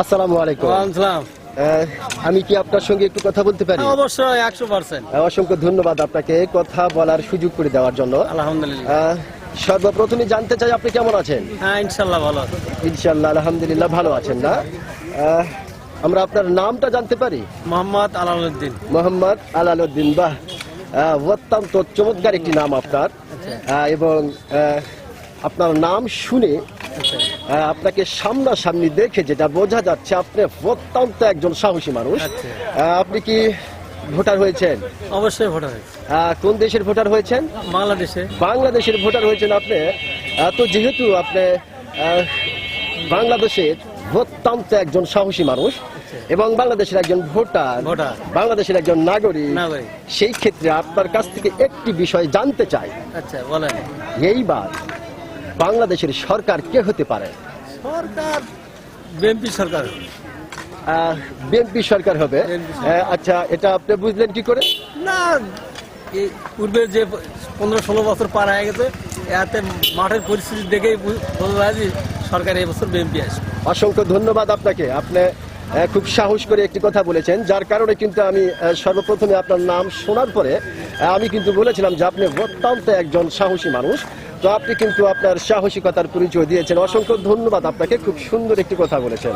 আসসালামু আলাইকুম সালাম আমি কি আপনার সঙ্গে একটু কথা বলতে পারি? অবশ্যই একশো পার্সেন্ট অসংখ্য ধন্যবাদ আপনাকে কথা বলার সুযোগ করে দেওয়ার জন্য। আলহামদুলিল্লাহ। সর্বপ্রথমে জানতে চাই আপনি কেমন আছেন? হ্যাঁ ইনশাল্লাহ ভালো ইনশাল্লাহ আলহামদুলিল্লাহ ভালো আছেন না? আমরা আপনার নামটা জানতে পারি? মোহাম্মদ আলাউদ্দিন মোহাম্মদ আলালউদ্দিন বাহ। অত্যন্ত চমৎকার একটি নাম আপনার। আহ, এবং আপনার নাম শুনে আপনাকে সামনাসামনি দেখে যেটা বোঝা যাচ্ছে আপনি অত্যন্ত একজন সাহসী মানুষ। আচ্ছা। আপনি কি ভোটার হয়েছেন? অবশ্যই ভোটার কোন দেশের ভোটার হয়েছেন? বাংলাদেশে। বাংলাদেশের ভোটার হয়েছেন আপনি। তো যেহেতু আপনি বাংলাদেশের অত্যন্ত একজন সাহসী মানুষ এবং বাংলাদেশের একজন ভোটার ভোটার। বাংলাদেশের একজন নাগরিক নাগরিক। সেই ক্ষেত্রে আপনার কাছ থেকে একটি বিষয় জানতে চাই। আচ্ছা বলেন। এইবার বাংলাদেশের সরকার কে হতে পারে? সরকার বিএনপি সরকার বিএনপি সরকার হবে। আচ্ছা এটা আপনি বুঝলেন কি করে? না পূর্বে যে পনেরো ষোলো বছর পার হয়ে গেছে এতে মাঠের পরিস্থিতি দেখেই বু- বোঝা যায় যে সরকার এবছর বিএনপি আসবে। অসংখ্য ধন্যবাদ আপনাকে। আপনি খুব সাহস করে একটি কথা বলেছেন যার কারণে কিন্তু আমি সর্বপ্রথমে আপনার নাম শোনার পরে আমি কিন্তু বলেছিলাম যে আপনি অত্যন্ত একজন সাহসী মানুষ। তো আপনি কিন্তু আপনার সাহসিকতার পরিচয় দিয়েছেন। অসংখ্য ধন্যবাদ, আপনাকে খুব সুন্দর একটি কথা বলেছেন।